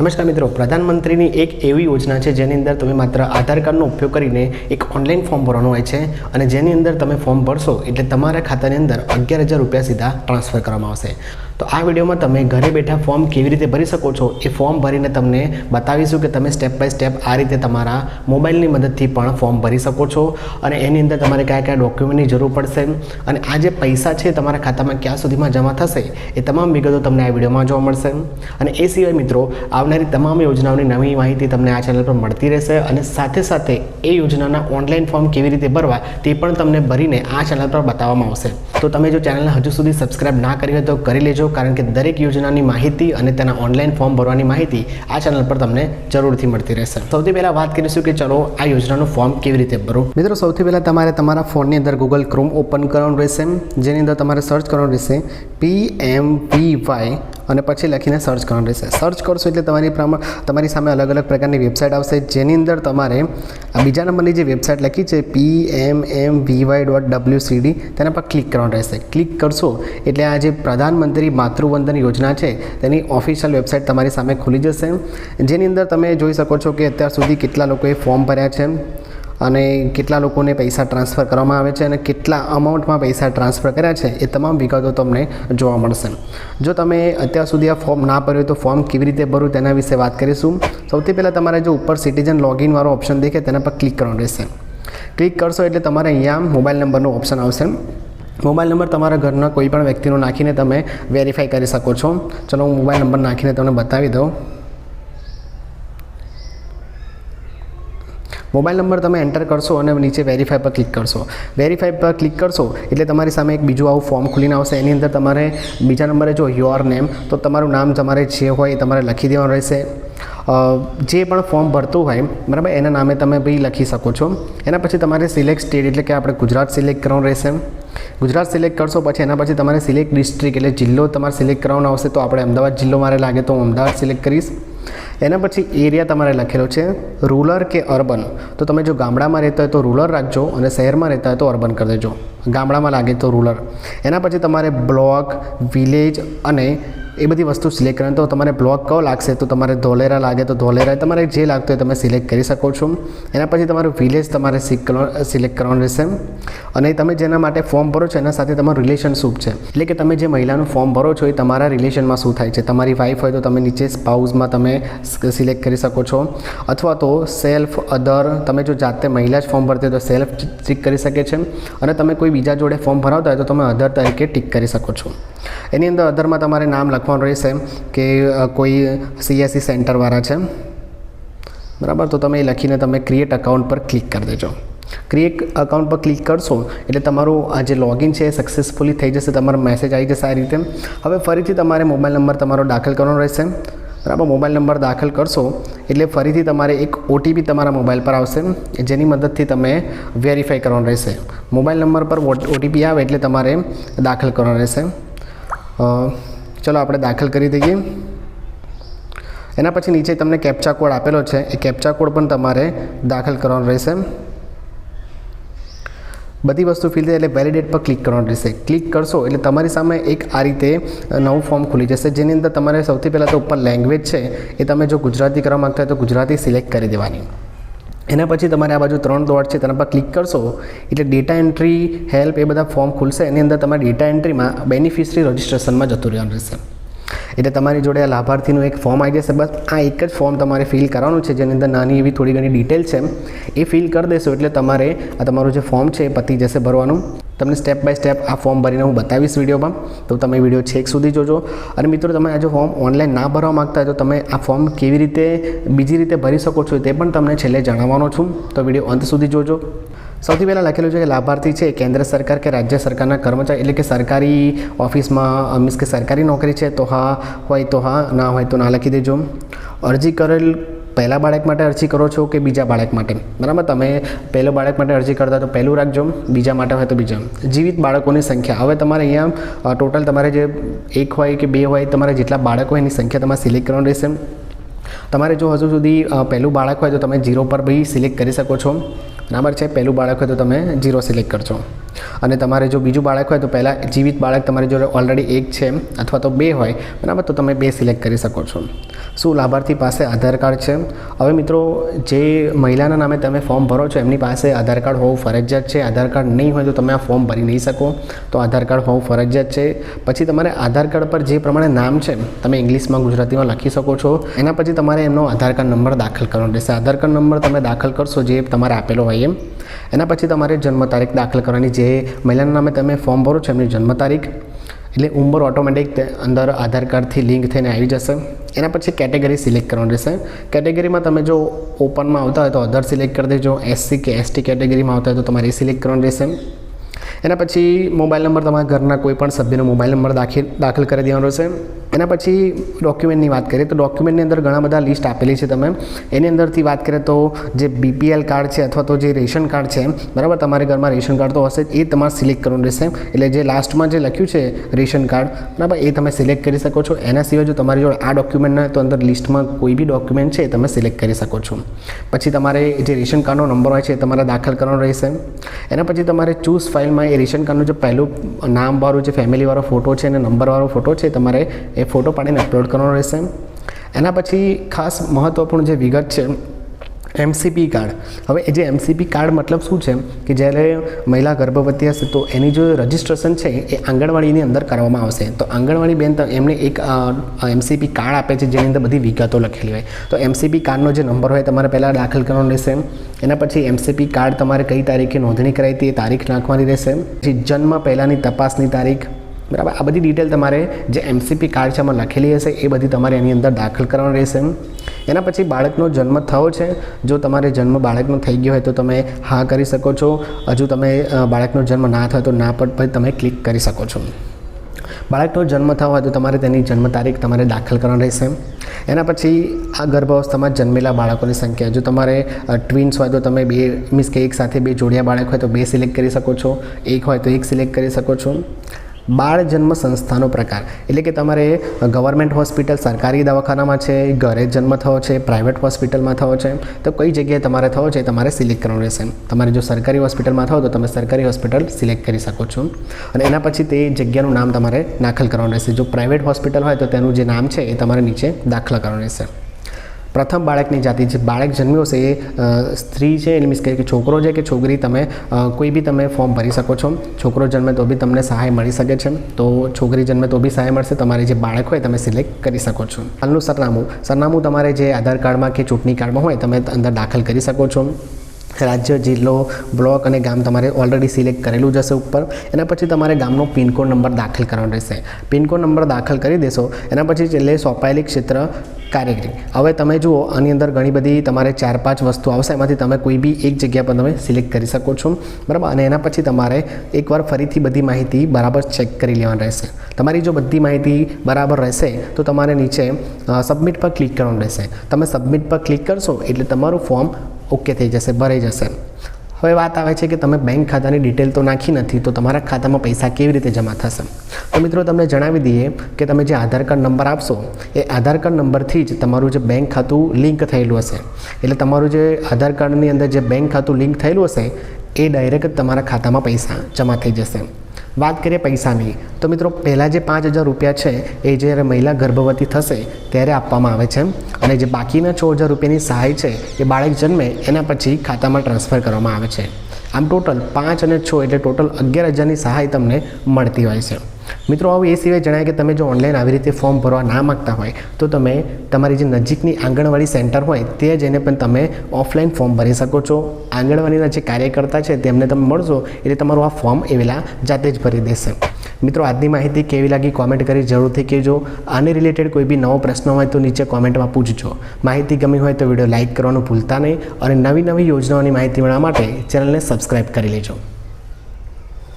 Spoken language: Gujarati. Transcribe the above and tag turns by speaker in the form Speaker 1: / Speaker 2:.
Speaker 1: નમસ્કાર મિત્રો, પ્રધાનમંત્રીની એક એવી યોજના છે જેની અંદર તમે માત્ર આધાર કાર્ડનો ઉપયોગ કરીને એક ઓનલાઈન ફોર્મ ભરવાનું હોય છે અને જેની અંદર તમે ફોર્મ ભરશો એટલે તમારા ખાતાની અંદર અગિયાર હજાર રૂપિયા સીધા ટ્રાન્સફર કરવામાં આવશે. તો આ વિડીયોમાં તમે ઘરે બેઠા ફોર્મ કેવી રીતે ભરી શકો છો એ ફોર્મ ભરીને તમને બતાવીશું કે તમે સ્ટેપ બાય સ્ટેપ આ રીતે તમારા મોબાઈલની મદદથી પણ ફોર્મ ભરી શકો છો. અને એની અંદર તમારે કયા કયા ડોક્યુમેન્ટની જરૂર પડશે અને આ જે પૈસા છે તમારા ખાતામાં ક્યાં સુધીમાં જમા થશે એ તમામ વિગતો તમને આ વિડીયોમાં જોવા મળશે. અને એ સિવાય મિત્રો, આવનારી તમામ યોજનાઓની નવી માહિતી તમને આ ચેનલ પર મળતી રહેશે અને સાથે સાથે એ યોજનાના ઓનલાઈન ફોર્મ કેવી રીતે ભરવા તે પણ તમને ભરીને આ ચેનલ પર બતાવવામાં આવશે. તો તમે જો ચેનલને હજુ સુધી સબસ્ક્રાઈબ ના કરી હોય તો કરી લેજો. કારણ કે દરેક યોજનાની માહિતી અને તેના ઓનલાઈન ફોર્મ ભરવાની માહિતી આ ચેનલ પર તમને જરૂરથી મળતી રહેશે. સૌથી પહેલાં વાત કરીશું કે ચલો આ યોજનાનું ફોર્મ કેવી રીતે ભરો. મિત્રો, સૌથી પહેલાં તમારે તમારા ફોનની અંદર ગૂગલ ક્રોમ ઓપન કરવાનું રહેશે. જેની અંદર તમારે સર્ચ કરવાનું રહેશે પી એમ પી વાય અને પછી લખીને સર્ચ કરવાનું રહેશે. સર્ચ કરશો એટલે તમારી પ્રમાણ તમારી સામે અલગ અલગ પ્રકારની વેબસાઇટ આવશે. જેની અંદર તમારે બીજા નંબરની જે વેબસાઇટ લખી છે P M M V Y dot W C D તેના પર ક્લિક કરવાનું રહેશે. ક્લિક કરશો એટલે આ જે પ્રધાનમંત્રી માતૃવંદન યોજના છે, તેની ઓફિશિયલ વેબસાઇટ તમારી સામે ખુલી જશે. જેની અંદર તમે જોઈ શકો છો કે અત્યાર સુધી કેટલા લોકોએ ફોર્મ ભર્યા છે. અને કેટલા લોકોને પૈસા ટ્રાન્સફર કરવામાં આવે છે અને કેટલા અમાઉન્ટમાં પૈસા ટ્રાન્સફર કર્યા છે એ તમામ વિગતો તમને જોવા મળશે. જો તમે અત્યાર સુધી આ ફોર્મ ના ભર્યું તો ફોર્મ કેવી રીતે ભરવું તેના વિશે વાત કરીશું. સૌથી પહેલાં તમારે જો ઉપર સિટીઝન લોગિનવાળો ઓપ્શન દેખે તેના પર ક્લિક કરવાનું રહેશે. ક્લિક કરશો એટલે તમારે અહીંયા મોબાઈલ નંબરનો ઓપ્શન આવશે. મોબાઈલ નંબર તમારા ઘરના કોઈ પણ વ્યક્તિનો નાખીને તમે વેરીફાઈ કરી શકો છો. ચલો હું મોબાઈલ નંબર નાખીને તમને બતાવી દઉં. મોબાઈલ નંબર તમે એન્ટર કરશો અને નીચે વેરીફાઈ પર ક્લિક કરશો. વેરીફાઈ પર ક્લિક કરશો એટલે તમારી સામે એક બીજું આવું ફોર્મ ખુલીને આવશે. એની અંદર તમારે બીજા નંબરે જો યોર નેમ તો તમારું નામ તમારે જે હોય એ તમારે લખી દેવાનું રહેશે. જે પણ ફોર્મ ભરતું હોય, બરાબર, એના નામે તમે ભાઈ લખી શકો છો. એના પછી તમારે સિલેક્ટ સ્ટેટ એટલે કે આપણે ગુજરાત સિલેક્ટ કરવાનું રહેશે. ગુજરાત સિલેક્ટ કરશો પછી એના પછી તમારે સિલેક્ટ ડિસ્ટ્રિક્ટ એટલે જિલ્લો તમારે સિલેક્ટ કરવાનો આવશે. તો આપણે અમદાવાદ જિલ્લો મારે લાગે તો હું અમદાવાદ સિલેક્ટ કરીશ. એના પછી એરિયા તમારે લખેલો છે રૂરલ કે અર્બન. તો તમે જો ગામડામાં રહેતા હોય તો રૂરલ રાખજો અને શહેરમાં રહેતા હોય તો અર્બન કરી દેજો. ગામડામાં લાગે તો રૂરલ. એના પછી તમારે બ્લોક, વિલેજ અને એ બધી વસ્તુ સિલેક્ટ કરવાની. તો તમારે બ્લોક કયો લાગશે? તો તમારે ધોલેરા લાગે તો ધોલેરા. તમારે જે લાગતું હોય તમે સિલેક્ટ કરી શકો છો. એના પછી તમારું વિલેજ તમારે સિલેક્ટ કરવાનું રહેશે. અને તમે જેના માટે ફોર્મ ભરો છો, એના સાથે તમારું રિલેશન શું છે. એટલે કે તમે જે મહિલાનું ફોર્મ ભરો છો, એ તમારા રિલેશનમાં શું થાય છે? તમારી વાઈફ હોય તો તમે નીચે સ્પાઉઝમાં તમે સિલેક્ટ કરી શકો છો. અથવા તો સેલ્ફ અધર તમે જો જાતે મહિલા જ ફોર્મ ભરતી હોય તો સેલ્ફ ટીક કરી શકે છે. અને તમે કોઈ બીજા જોડે ફોર્મ ભરાવતા હોય તો તમે અધર તરીકે ટીક કરી શકો છો. એની અંદર અધરમાં તમારે નામ લખવાનું રહેશે? કે કોઈ સીએસસી સેન્ટરવાળા છે? બરાબર? તો તમે એ લખીને તમે ક્રિએટ અકાઉન્ટ પર ક્લિક કરી દેજો. ક્રિએટ અકાઉન્ટ પર ક્લિક કરશો, એટલે તમારું આ જે લોગિન છે એ સક્સેસફુલી થઈ જશે, તમારો મેસેજ આવી જશે આ રીતે. હવે ફરીથી તમારે મોબાઈલ નંબર તમારો દાખલ કરવાનો રહેશે. બરાબર? મોબાઈલ નંબર દાખલ કરશો, એટલે ફરીથી તમારે એક ઓટીપી તમારા મોબાઈલ પર આવશે જેની મદદથી તમે વેરીફાઈ કરવાનું રહેશે. મોબાઈલ નંબર પર ઓટીપી આવે એટલે તમારે દાખલ કરવાનો રહેશે. ચલો આપણે દાખલ કરી દઈએ. એના પછી નીચે તમને કેપ્ચા કોડ આપેલો છે. એ કેપ્ચા કોડ પણ તમારે દાખલ કરવાનો રહેશે. બધી વસ્તુ ફિલ થાય એટલે વેલિડેટ પર ક્લિક કરવાનું રહેશે. ક્લિક કરશો એટલે તમારી સામે એક આ રીતે નવું ફોર્મ ખુલી જશે. જેની અંદર તમારે સૌથી પહેલાં તો ઉપર લેંગ્વેજ છે. એ તમે જો ગુજરાતી કરવા માગતા હોય તો ગુજરાતી સિલેક્ટ કરી દેવાની. એના પછી તમારે આ બાજુ ત્રણ ડોટ છે, તેના પર ક્લિક કરશો, એટલે ડેટા એન્ટ્રી હેલ્પ એ બધા ફોર્મ ખુલશે. એની અંદર તમારે ડેટા એન્ટ્રીમાં બેનિફિશરી રજિસ્ટ્રેશનમાં જતું રહેવાનું રહેશે. એટલે તમારી જોડે આ લાભાર્થીનું એક ફોર્મ આવી જશે. બસ આ એક જ ફોર્મ તમારે ફિલ કરવાનું છે, જેની અંદર નાની એવી થોડી ઘણી ડિટેલ છે. એ ફિલ કરી દેશો, એટલે તમારે આ તમારું જે ફોર્મ છે, એ પતી જશે ભરવાનું. તમને સ્ટેપ બાય સ્ટેપ આ ફોર્મ ભરીને હું બતાવીશ વિડીયોમાં. તો તમે વીડિયો છેક સુધી જોજો. અને મિત્રો, તમે આ જો ફોર્મ ઓનલાઈન ના ભરવા માગતા તો તમે આ ફોર્મ કેવી રીતે, બીજી રીતે ભરી શકો છો તે પણ તમને છેલ્લે જણાવવાનો છું. તો વીડિયો અંત સુધી જોજો. સૌથી પહેલાં લખેલું છે કે લાભાર્થી છે કેન્દ્ર સરકાર કે રાજ્ય સરકારના કર્મચારી એટલે કે સરકારી ઓફિસમાં મીન્સ કે સરકારી નોકરી છે, તો હા હોય તો હા, ના હોય તો ના લખી દેજો. અરજી કરેલ પહેલાં બાળક માટે અરજી કરો છો કે બીજા બાળક માટે? બરાબર? તમે પહેલો બાળક માટે અરજી કરતા તો પહેલું રાખજો, બીજા માટે હોય તો બીજા. જીવિત બાળકોની સંખ્યા. હવે તમારે અહીંયા ટોટલ તમારે જે એક હોય કે બે હોય, તમારે જેટલા બાળકો હોય એની સંખ્યા તમારે સિલેક્ટ કરવાની રહેશે. તમારે જો હજુ સુધી પહેલું બાળક હોય તો તમે જીરો પર બી સિલેક્ટ કરી શકો છો. બરાબર છે? પહેલું બાળક હોય તો તમે જીરો સિલેક્ટ કરજો અને તમારે જો બીજું બાળક હોય તો પહેલાં જીવિત બાળક તમારી જોડે ઓલરેડી એક છે અથવા તો બે હોય, બરાબર? તો તમે બે સિલેક્ટ કરી શકો છો. શું લાભાર્થી પાસે આધાર કાર્ડ છે? હવે મિત્રો, જે મહિલાના નામે તમે ફોર્મ ભરો છો, એમની પાસે આધાર કાર્ડ હોવું ફરજિયાત છે. આધાર કાર્ડ નહીં હોય તો તમે આ ફોર્મ ભરી નહીં શકો. તો આધાર કાર્ડ હોવું ફરજિયાત છે. પછી તમારે આધાર કાર્ડ પર જે પ્રમાણે નામ છે, તમે ઇંગ્લિશમાં, ગુજરાતીમાં લખી શકો છો. એના પછી તમારે એમનો આધાર કાર્ડ નંબર દાખલ કરવાનો રહેશે. આધાર કાર્ડ નંબર તમે દાખલ કરશો જે તમારે આપેલો હોય એમ. એના પછી તમારે જન્મ તારીખ દાખલ કરવાની જે મહિલાના નામે તમે ફોર્મ ભરો છો એમની જન્મ તારીખ, એટલે ઉંમર ઓટોમેટિક અંદર આધાર કાર્ડથી લિંક થઈને આવી જશે. એના પછી કેટેગરી સિલેક્ટ કરવાની રહેશે. કેટેગરીમાં તમે જો ઓપનમાં આવતા હોય તો અધર સિલેક્ટ કરી દેજો. એસસી કે એસટી કેટેગરીમાં આવતા હોય તો તમારે સિલેક્ટ કરવાનું રહેશે. એના પછી મોબાઈલ નંબર તમારા ઘરના કોઈ પણ સભ્યનો મોબાઈલ નંબર દાખલ દાખલ કરી દેવાનો રહેશે. એના પછી ડોક્યુમેન્ટની વાત કરીએ તો ડોક્યુમેન્ટની અંદર ઘણા બધા લિસ્ટ આપેલી છે તમે. એની અંદરથી વાત કરીએ તો જે બીપીએલ કાર્ડ છે અથવા તો જે રેશન કાર્ડ છે, બરાબર? તમારે ઘરમાં રેશન કાર્ડ તો હશે, એ તમારે સિલેક્ટ કરવાનું રહેશે. એટલે જે લાસ્ટમાં જે લખ્યું છે રેશન કાર્ડ બરાબર? એ તમે સિલેક્ટ કરી શકો છો. એના સિવાય જો તમારી જોડે આ ડોક્યુમેન્ટ ન તો અંદર લિસ્ટમાં કોઈ બી ડોક્યુમેન્ટ છે તમે સિલેક્ટ કરી શકો છો. પછી તમારે જે રેશન કાર્ડનો નંબર હોય છે એ તમારે દાખલ કરવાનો રહેશે. એના પછી તમારે ચૂઝ ફાઇલમાં એ રેશન કાર્ડનું જે પહેલું નામવાળું જે ફેમિલીવાળો ફોટો છે અને નંબરવાળો ફોટો છે તમારે એ ફોટો પાડીને અપલોડ કરવાનો રહેશે. એના પછી ખાસ મહત્ત્વપૂર્ણ જે વિગત છે એમસીપી કાર્ડ હવે એ જે એમસીપી કાર્ડ મતલબ શું છે કે જ્યારે મહિલા ગર્ભવતી હશે તો એની જો રજિસ્ટ્રેશન છે એ આંગણવાડીની અંદર કરવામાં આવશે. તો આંગણવાડી બેન એમને એક એમસીપી કાર્ડ આપે છે જેની અંદર બધી વિગતો લખેલી હોય. તો એમસીપી કાર્ડનો જે નંબર હોય તમારે પહેલાં દાખલ કરવાનો રહેશે. એના પછી એમસીપી કાર્ડ તમારે કઈ તારીખે નોંધણી કરાવી હતી એ તારીખ નાખવાની રહેશે. પછી જન્મ પહેલાંની તપાસની તારીખ બરાબર. આ બધી ડિટેલ તમારે જે એમસીપી કાર્ડ છે એમાં લખેલી હશે, એ બધી તમારે એની અંદર દાખલ કરવાની રહેશે એના પછી બાળકનો જન્મ થયો છે. જો તમારે જન્મ બાળકનો થઈ ગયો હોય તો તમે હા કરી શકો છો. હજુ તમે બાળકનો જન્મ ના થયો તો ના પર તમે ક્લિક કરી શકો છો. બાળકનો જન્મ થયો હોય તો તમારે તેની જન્મ તારીખ તમારે દાખલ કરવાની રહેશે એના પછી આ ગર્ભાવસ્થામાં જન્મેલા બાળકોની સંખ્યા. જો તમારે ટ્વિન્સ હોય તો તમે બે મીન્સ કે એક સાથે બે જોડિયા બાળક હોય તો બે સિલેક્ટ કરી શકો છો. એક હોય તો એક સિલેક્ટ કરી શકો છો. બાળ જન્મ સંસ્થાનો પ્રકાર. એટલે કે તમારે ગવર્મેન્ટ હોસ્પિટલ, સરકારી દવાખાનામાં છે, ઘરે જન્મ થયો છે, પ્રાઇવેટ હોસ્પિટલમાં થયો છે, તો કઈ જગ્યાએ તમારે થયો છે તમારે સિલેક્ટ કરવાનું રહેશે. તમારે જો સરકારી હોસ્પિટલમાં થયો તો તમે સરકારી હોસ્પિટલ સિલેક્ટ કરી શકો છો. અને એના પછી તે જગ્યાનું નામ તમારે દાખલ કરવાનું રહેશે. જો પ્રાઇવેટ હોસ્પિટલ હોય તો તેનું જે નામ છે એ તમારે નીચે દાખલ કરવાનું રહેશે. પ્રથમ બાળકની જાતિ જે બાળક જન્મ્યો છે એ સ્ત્રી છે એટલે મીન્સ કે છોકરો છે કે છોકરી તમે કોઈ બી તમે ફોર્મ ભરી શકો છો. છોકરો જન્મે તો બી તમને સહાય મળી શકે છે. તો છોકરી જન્મે તો બી સહાય મળશે. તમારે જે બાળક હોય તમે સિલેક્ટ કરી શકો છો. હાલનું સરનામું. સરનામું તમારે જે આધાર કાર્ડમાં કે ચૂંટણી કાર્ડમાં હોય તમે અંદર દાખલ કરી શકો છો. રાજ્ય, જિલ્લો, બ્લોક અને ગામ તમારે ઓલરેડી સિલેક્ટ કરેલું જ હશે ઉપર. એના પછી તમારે ગામનો પિનકોડ નંબર દાખલ કરવાનો રહેશે. પિનકોડ નંબર દાખલ કરી દેશો. એના પછી છેલ્લે સોંપાયેલી ક્ષેત્ર કારીગરી. હવે તમે જુઓ, આની અંદર ઘણી બધી તમારે ચાર, પાંચ વસ્તુ આવશે. એમાંથી તમે કોઈ બી એક જગ્યા પર તમે સિલેક્ટ કરી શકો છો. બરાબર? અને એના પછી તમારે એકવાર ફરીથી બધી માહિતી બરાબર ચેક કરી લેવાની રહેશે. તમારી જો બધી માહિતી બરાબર રહેશે, તો તમારે નીચે સબમિટ પર ક્લિક કરવાનું રહેશે. તમે સબમિટ પર ક્લિક કરશો, એટલે તમારું ફોર્મ ઓકે થઈ જશે, ભરાઈ જશે. હવે વાત આવે છે કે તમે બેંક ખાતાની ડિટેલ તો નાખી નથી, તો તમારા ખાતામાં પૈસા કેવી રીતે જમા થશે? તો મિત્રો તમને જણાવી દઈએ કે તમે જે આધાર કાર્ડ નંબર આપશો, એ આધાર કાર્ડ નંબરથી જ તમારું જે બેંક ખાતું લિંક થયેલું હશે. એટલે તમારું જે આધાર કાર્ડની અંદર જે બેંક ખાતું લિંક થયેલું હશે, એ ડાયરેક્ટ તમારા ખાતામાં પૈસા જમા થઈ જશે. વાત કરીએ પૈસાની, તો મિત્રો પહેલાં જે પાંચ હજાર રૂપિયા છે, એ જ્યારે મહિલા ગર્ભવતી થશે, ત્યારે આપવામાં આવે છે અને જે બાકીના છ હજાર રૂપિયાની સહાય છે, એ બાળક જન્મે, એના પછી ખાતામાં ટ્રાન્સફર કરવામાં આવે છે. આમ ટોટલ પાંચ અને છ, એટલે ટોટલ અગિયાર હજારની સહાય તમને મળતી હોય છે. મિત્રો, આવું એ સિવાય જણાય કે તમે જો ઓનલાઈન આવી રીતે ફોર્મ ભરવા ના માગતા હોય, તો તમે તમારી જે નજીકની આંગણવાડી સેન્ટર હોય, તે જઈને પણ તમે ઓફલાઈન ફોર્મ ભરી શકો છો. આંગણવાડીના જે કાર્યકર્તા છે, તેમને તમે મળશો, એટલે તમારું આ ફોર્મ એ જાતે જ ભરી દેશે. મિત્રો, આજની માહિતી કેવી લાગી કોમેન્ટ કરી જરૂરથી કહેજો. આને રિલેટેડ કોઈ બી નવો પ્રશ્ન હોય, તો નીચે કોમેન્ટમાં પૂછજો. માહિતી ગમી હોય, તો વીડિયો લાઇક કરવાનું ભૂલતા નહીં. અને નવી નવી યોજનાઓની માહિતી મેળવવા માટે ચેનલને સબસ્ક્રાઇબ કરી લેજો.